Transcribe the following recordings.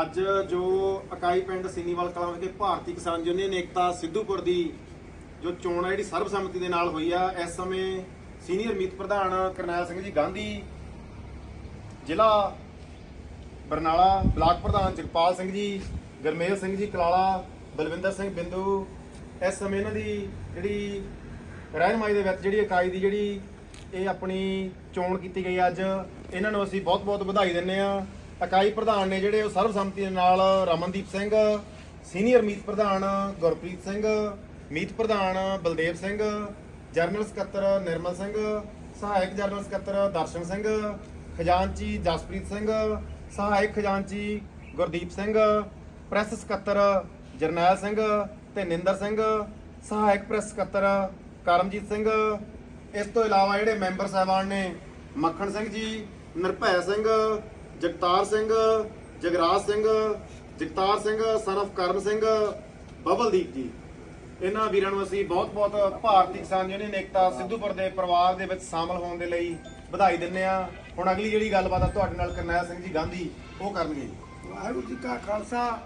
ਅੱਜ ਜੋ ਇਕਾਈ ਪਿੰਡ ਸੀਨੀਵਾਲ ਕਲਾਂ ਵਿਖੇ ਭਾਰਤੀ ਕਿਸਾਨ ਯੂਨੀਅਨ ਏਕਤਾ ਸਿੱਧੂਪੁਰ ਦੀ ਜੋ ਚੋਣ ਆ ਜਿਹੜੀ ਸਰਬਸੰਮਤੀ ਦੇ ਨਾਲ ਹੋਈ ਆ, ਇਸ ਸਮੇਂ ਸੀਨੀਅਰ ਮੀਤ ਪ੍ਰਧਾਨ ਕਰਨੈਲ ਸਿੰਘ ਜੀ ਗਾਂਧੀ, ਜ਼ਿਲ੍ਹਾ ਬਰਨਾਲਾ ਬਲਾਕ ਪ੍ਰਧਾਨ ਜਗਪਾਲ ਸਿੰਘ ਜੀ, ਗਰਮੇਲ ਸਿੰਘ ਜੀ, ਕਲਾਲਾ, ਬਲਵਿੰਦਰ ਸਿੰਘ ਬਿੰਦੂ, ਇਸ ਸਮੇਂ ਇਹਨਾਂ ਦੀ ਜਿਹੜੀ ਰਹਿਨਮਾਈ ਦੇ ਵਿੱਚ ਜਿਹੜੀ ਇਕਾਈ ਦੀ ਜਿਹੜੀ ਇਹ ਆਪਣੀ ਚੋਣ ਕੀਤੀ ਗਈ ਅੱਜ, ਇਹਨਾਂ ਨੂੰ ਅਸੀਂ ਬਹੁਤ-ਬਹੁਤ ਵਧਾਈ ਦਿੰਦੇ ਆ ਇਕਾਈ ਪ੍ਰਧਾਨ ਨੇ ਜਿਹੜੇ ਉਹ ਸਰਬਸੰਮਤੀ ਦੇ ਨਾਲ ਰਮਨਦੀਪ ਸਿੰਘ, ਸੀਨੀਅਰ ਮੀਤ ਪ੍ਰਧਾਨ ਗੁਰਪ੍ਰੀਤ ਸਿੰਘ, ਮੀਤ ਪ੍ਰਧਾਨ ਬਲਦੇਵ ਸਿੰਘ ਜਰਨਲ ਸਕੱਤਰ ਨਿਰਮਲ ਸਿੰਘ, ਸਹਾਇਕ ਜਰਨਲ ਸਕੱਤਰ ਦਰਸ਼ਨ ਸਿੰਘ, ਖਜ਼ਾਨਚੀ ਜਸਪ੍ਰੀਤ ਸਿੰਘ, ਸਹਾਇਕ ਖਜ਼ਾਨਚੀ ਗੁਰਦੀਪ ਸਿੰਘ, ਪ੍ਰੈਸ ਸਕੱਤਰ ਜਰਨੈਲ ਸਿੰਘ ਤੇ ਨਿੰਦਰ ਸਿੰਘ, ਸਹਾਇਕ ਪ੍ਰੈਸ ਸਕੱਤਰ ਕਰਮਜੀਤ ਸਿੰਘ। ਇਸ ਤੋਂ ਇਲਾਵਾ ਜਿਹੜੇ ਮੈਂਬਰ ਸਾਹਿਬਾਨ ਨੇ ਮੱਖਣ ਸਿੰਘ ਜੀ, ਨਿਰਭੈ ਸਿੰਘ ਜਗਤਾਰ ਸਿੰਘ, ਜਗਰਾਜ ਸਿੰਘ, ਜਗਤਾਰ ਸਿੰਘ ਸਨਫ ਕਰਨ ਸਿੰਘ, ਬਬਲਦੀਪ ਜੀ। ਇਹਨਾਂ ਵੀਰਾਂ ਨੂੰ ਅਸੀਂ ਬਹੁਤ-ਬਹੁਤ ਭਾਰਤੀ ਕਿਸਾਨ ਯੂਨੀਅਨ ਏਕਤਾ ਸਿੱਧੂਪੁਰ ਦੇ ਪਰਿਵਾਰ ਦੇ ਵਿੱਚ ਸ਼ਾਮਲ ਹੋਣ ਦੇ ਲਈ ਵਧਾਈ ਦਿੰਦੇ ਆ ਹੁਣ ਅਗਲੀ ਜਿਹੜੀ ਗੱਲਬਾਤ ਆ ਤੁਹਾਡੇ ਨਾਲ ਕਰਨੈਲ ਸਿੰਘ ਜੀ ਗਾਂਧੀ, ਉਹ ਕਰਨਗੇ। ਵਾਹਿਗੁਰੂ ਜੀ ਕਾ ਖਾਲਸਾ,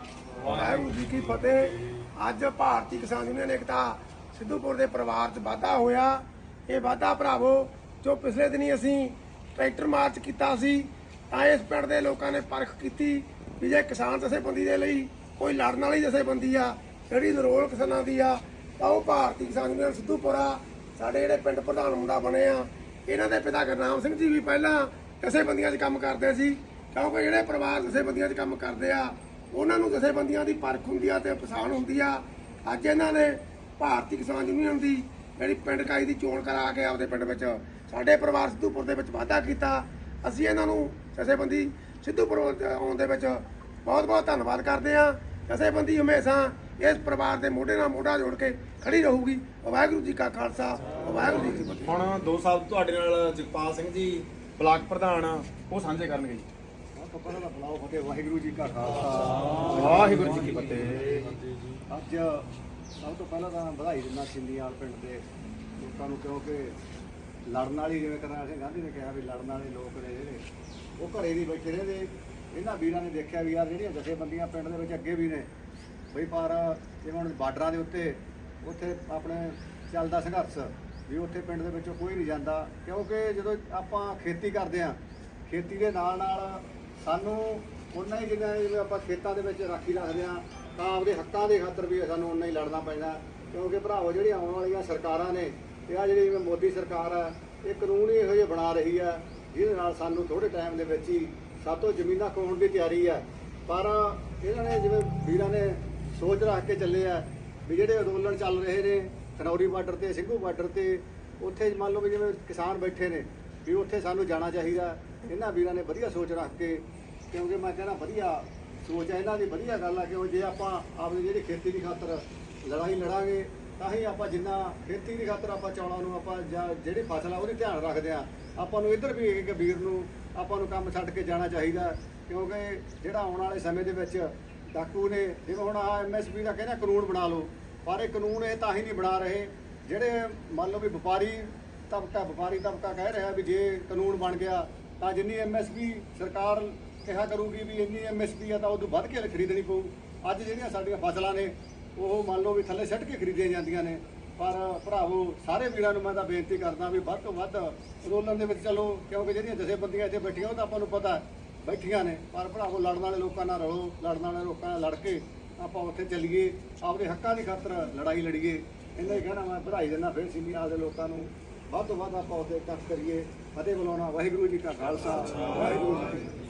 ਵਾਹਿਗੁਰੂ ਜੀ ਕੀ ਫਤਿਹ। ਅੱਜ ਭਾਰਤੀ ਕਿਸਾਨ ਯੂਨੀਅਨ ਏਕਤਾ ਸਿੱਧੂਪੁਰ ਦੇ ਪਰਿਵਾਰ 'ਚ ਵਾਧਾ ਹੋਇਆ। ਇਹ ਵਾਧਾ ਭਰਾਵੋ, ਜੋ ਪਿਛਲੇ ਦਿਨੀ ਅਸੀਂ ਟਰੈਕਟਰ ਮਾਰਚ ਕੀਤਾ ਸੀ ਤਾਂ ਇਸ ਪਿੰਡ ਦੇ ਲੋਕਾਂ ਨੇ ਪਰਖ ਕੀਤੀ ਵੀ ਜੇ ਕਿਸਾਨ ਜਥੇਬੰਦੀ ਦੇ ਲਈ ਕੋਈ ਲੜਨ ਵਾਲੀ ਜਥੇਬੰਦੀ ਆ, ਜਿਹੜੀ ਨਰੋਲ ਕਿਸਾਨਾਂ ਦੀ ਆ, ਤਾਂ ਉਹ ਭਾਰਤੀ ਕਿਸਾਨ ਯੂਨੀਅਨ ਸਿੱਧੂਪੁਰਾ, ਸਾਡੇ ਜਿਹੜੇ ਪਿੰਡ ਪ੍ਰਧਾਨ ਮੁੰਡਾ ਬਣੇ ਆ, ਇਹਨਾਂ ਦੇ ਪਿਤਾ ਗੁਰਨਾਮ ਸਿੰਘ ਜੀ ਵੀ ਪਹਿਲਾਂ ਜਥੇਬੰਦੀਆਂ 'ਚ ਕੰਮ ਕਰਦੇ ਸੀ, ਕਿਉਂਕਿ ਜਿਹੜੇ ਪਰਿਵਾਰ ਜਥੇਬੰਦੀਆਂ 'ਚ ਕੰਮ ਕਰਦੇ ਆ, ਉਹਨਾਂ ਨੂੰ ਜਥੇਬੰਦੀਆਂ ਦੀ ਪਰਖ ਹੁੰਦੀ ਆ ਤੇ ਪਛਾਣ ਹੁੰਦੀ ਆ। ਅੱਜ ਇਹਨਾਂ ਨੇ ਭਾਰਤੀ ਕਿਸਾਨ ਯੂਨੀਅਨ ਦੀ ਜਿਹੜੀ ਪਿੰਡ ਕਾਈ ਦੀ ਚੋਣ ਕਰਾ ਕੇ ਆਪਦੇ ਪਿੰਡ ਵਿੱਚ ਸਾਡੇ ਪਰਿਵਾਰ ਸਿੱਧੂਪੁਰ ਦੇ ਵਿੱਚ ਵਾਅਦਾ ਕੀਤਾ। ਅਸੀਂ ਇਹਨਾਂ ਨੂੰ ਜਥੇਬੰਦੀ ਸਿੱਧੂਪੁਰ ਆਉਣ ਦੇ ਵਿੱਚ ਬਹੁਤ ਬਹੁਤ ਧੰਨਵਾਦ ਕਰਦੇ ਆ ਜਥੇਬੰਦੀ ਹਮੇਸ਼ਾ ਇਸ ਪਰਿਵਾਰ ਦੇ ਮੋਢੇ ਨਾਲ ਮੋਢਾ ਜੋੜ ਕੇ ਖੜੀ ਰਹੂਗੀ। ਵਾਹਿਗੁਰੂ ਜੀ ਕਾ ਖਾਲਸਾ ਵਾਹਿਗੁਰੂ ਜੀ ਕੀ ਫਤਿਹ। ਹੁਣ ਦੋ ਸਾਲ ਤੁਹਾਡੇ ਨਾਲ ਜਗਪਾਲ ਸਿੰਘ ਜੀ ਬਲਾਕ ਪ੍ਰਧਾਨ ਉਹ ਸਾਂਝੇ ਕਰਨਗੇ ਜੀ। ਪਹਿਲਾਂ ਤਾਂ ਬੁਲਾਓ ਫਤਿਹ ਵਾਹਿਗੁਰੂ ਜੀ ਕਾ ਖਾਲਸਾ। ਵਾਹਿਗੁਰੂ ਜੀ ਕੀ ਫਤਿਹ ਅੱਜ ਸਭ ਤੋਂ ਪਹਿਲਾਂ ਤਾਂ ਵਧਾਈ ਦਿੰਦਾ ਸਿੰਧੀਆਲ ਪਿੰਡ ਦੇ ਲੋਕਾਂ ਨੂੰ ਕਿਉਂਕਿ ਲੜਨ ਵਾਲੀ ਜਿਵੇਂ ਕਰਨਾ ਸਿੰਘ ਗਾਂਧੀ ਨੇ ਕਿਹਾ ਵੀ ਲੜਨ ਵਾਲੇ ਲੋਕ ਨੇ ਜਿਹੜੇ, ਉਹ ਘਰੇ ਨਹੀਂ ਬੈਠੇ ਰਹਿੰਦੇ ਇਹਨਾਂ ਵੀਰਾਂ ਨੇ ਦੇਖਿਆ ਵੀ ਯਾਰ ਜਿਹੜੀਆਂ ਜਥੇਬੰਦੀਆਂ ਪਿੰਡ ਦੇ ਵਿੱਚ ਅੱਗੇ ਵੀ ਨੇ, ਬਈ ਪਰ ਜਿਵੇਂ ਹੁਣ ਬਾਰਡਰਾਂ ਦੇ ਉੱਤੇ, ਉੱਥੇ ਆਪਣੇ ਚੱਲਦਾ ਸੰਘਰਸ਼, ਵੀ ਉੱਥੇ ਪਿੰਡ ਦੇ ਵਿੱਚੋਂ ਕੋਈ ਨਹੀਂ ਜਾਂਦਾ, ਕਿਉਂਕਿ ਜਦੋਂ ਆਪਾਂ ਖੇਤੀ ਕਰਦੇ ਆ ਖੇਤੀ ਦੇ ਨਾਲ ਨਾਲ ਸਾਨੂੰ ਉਹਨਾਂ ਹੀ ਜਿੰਨਾ ਜਿਵੇਂ ਆਪਾਂ ਖੇਤਾਂ ਦੇ ਵਿੱਚ ਰਾਖੀ ਰੱਖਦੇ ਆ ਤਾਂ ਆਪਦੇ ਹੱਕਾਂ ਦੇ ਖਾਤਰ ਵੀ ਸਾਨੂੰ ਉਹਨਾਂ ਹੀ ਲੜਨਾ ਪੈਂਦਾ ਕਿਉਂਕਿ ਭਰਾਵੋ ਜਿਹੜੀਆਂ ਆਉਣ ਵਾਲੀਆਂ ਸਰਕਾਰਾਂ ਨੇ ਤੇ ਆ ਜਿਹੜੀ ਜਿਵੇਂ ਮੋਦੀ ਸਰਕਾਰ ਹੈ ਇਹ ਕਾਨੂੰਨ ਹੀ ਇਹੋ ਜਿਹੇ ਬਣਾ ਰਹੀ ਹੈ ਜਿਹਦੇ ਨਾਲ ਸਾਨੂੰ ਥੋੜੇ ਟਾਈਮ ਦੇ ਵਿੱਚ ਹੀ ਸਭ ਤੋਂ ਜ਼ਮੀਨਾਂ ਖੋਣ ਦੀ ਤਿਆਰੀ ਹੈ ਪਰ ਇਹਨਾਂ ਨੇ ਜਿਵੇਂ ਵੀਰਾਂ ਨੇ ਸੋਚ ਰੱਖ ਕੇ ਚੱਲੇ ਆ ਵੀ ਜਿਹੜੇ ਅੰਦੋਲਨ ਚੱਲ ਰਹੇ ਨੇ, ਖਨੌਰੀ ਬਾਰਡਰ ਤੇ, ਸਿੰਘੂ ਬਾਰਡਰ ਤੇ, ਉੱਥੇ ਮੰਨ ਲਓ ਵੀ ਜਿਵੇਂ ਕਿਸਾਨ ਬੈਠੇ ਨੇ, ਵੀ ਉੱਥੇ ਸਾਨੂੰ ਜਾਣਾ ਚਾਹੀਦਾ। ਇਹਨਾਂ ਵੀਰਾਂ ਨੇ ਵਧੀਆ ਸੋਚ ਰੱਖ ਕੇ, ਕਿਉਂਕਿ ਮੈਂ ਕਹਿੰਦਾ ਵਧੀਆ ਸੋਚ ਹੈ ਇਹਨਾਂ ਦੀ ਵਧੀਆ ਗੱਲ ਆ ਕਿ ਜੇ ਆਪਾਂ ਆਪਣੀ ਜਿਹੜੀ ਖੇਤੀ ਦੀ ਖਾਤਰ ਲੜਾਈ ਲੜਾਂਗੇ ਤਾਂ ਹੀ ਆਪਾਂ ਜਿੰਨਾ ਖੇਤੀ ਦੀ ਖਾਤਰ ਆਪਾਂ ਚੌਲਾਂ ਨੂੰ ਆਪਾਂ ਜਾਂ ਜਿਹੜੀ ਫਸਲ ਆ ਉਹਦੇ ਧਿਆਨ ਰੱਖਦੇ ਆ ਆਪਾਂ ਨੂੰ ਇੱਧਰ ਵੀ ਇੱਕ ਵੀਰ ਨੂੰ ਆਪਾਂ ਨੂੰ ਕੰਮ ਛੱਡ ਕੇ ਜਾਣਾ ਚਾਹੀਦਾ ਕਿਉਂਕਿ ਜਿਹੜਾ ਆਉਣ ਵਾਲੇ ਸਮੇਂ ਦੇ ਵਿੱਚ ਡਾਕੂ ਨੇ, ਜਿਵੇਂ ਹੁਣ ਆ ਐਮਐਸਪੀ ਦਾ ਕਹਿੰਦਾ ਕਾਨੂੰਨ ਬਣਾ ਲਓ। ਪਰ ਇਹ ਕਾਨੂੰਨ ਇਹ ਤਾਂ ਹੀ ਨਹੀਂ ਬਣਾ ਰਹੇ। ਜਿਹੜੇ ਮੰਨ ਲਓ ਵੀ ਵਪਾਰੀ ਤਬਕਾ ਵਪਾਰੀ ਤਬਕਾ ਕਹਿ ਰਿਹਾ ਵੀ ਜੇ ਕਾਨੂੰਨ ਬਣ ਗਿਆ, ਤਾਂ ਜਿੰਨੀ ਐਮਐਸਪੀ ਸਰਕਾਰ ਕਿਹਾ ਕਰੂਗੀ ਵੀ ਇੰਨੀ ਐਮਐਸਪੀ ਆ ਤਾਂ ਉਦੋਂ ਵੱਧ ਕੇ ਖਰੀਦਣੀ ਪਊ। ਅੱਜ ਜਿਹੜੀਆਂ ਸਾਡੀਆਂ ਫਸਲਾਂ ਨੇ ਉਹ ਮੰਨ ਲਓ ਵੀ ਥੱਲੇ ਛੱਡ ਕੇ ਖਰੀਦੀਆਂ ਜਾਂਦੀਆਂ ਨੇ। ਪਰ ਭਰਾਵੋ, ਸਾਰੇ ਵੀਰਾਂ ਨੂੰ ਮੈਂ ਤਾਂ ਬੇਨਤੀ ਕਰਦਾ ਵੀ ਵੱਧ ਤੋਂ ਵੱਧ ਅੰਦੋਲਨ ਦੇ ਵਿੱਚ ਚਲੋ, ਕਿਉਂਕਿ ਜਿਹੜੀਆਂ ਜਥੇਬੰਦੀਆਂ ਇੱਥੇ ਬੈਠੀਆਂ, ਉਹ ਤਾਂ ਆਪਾਂ ਨੂੰ ਪਤਾ ਬੈਠੀਆਂ ਨੇ। ਪਰ ਭਰਾਵੋ, ਲੜਨ ਵਾਲੇ ਲੋਕਾਂ ਨਾਲ ਰਲੋ, ਲੜਨ ਵਾਲੇ ਲੋਕਾਂ ਨਾਲ ਲੜ ਕੇ ਆਪਾਂ ਉੱਥੇ ਚੱਲੀਏ ਆਪਣੇ ਹੱਕਾਂ ਦੀ ਖਾਤਰ ਲੜਾਈ ਲੜੀਏ। ਇਹਨਾਂ ਹੀ ਕਹਿਣਾ ਮੈਂ ਵਧਾਈ ਦਿੰਦਾ ਫਿਰ ਸਿੰਧੀ ਦੇ ਲੋਕਾਂ ਨੂੰ। ਵੱਧ ਤੋਂ ਵੱਧ ਆਪਾਂ ਉੱਥੇ ਇਕੱਠ ਕਰੀਏ। ਫਤਿਹ ਬੁਲਾਉਣਾ, ਵਾਹਿਗੁਰੂ ਜੀ ਕਾ ਖਾਲਸਾ, ਵਾਹਿਗੁਰੂ ਜੀ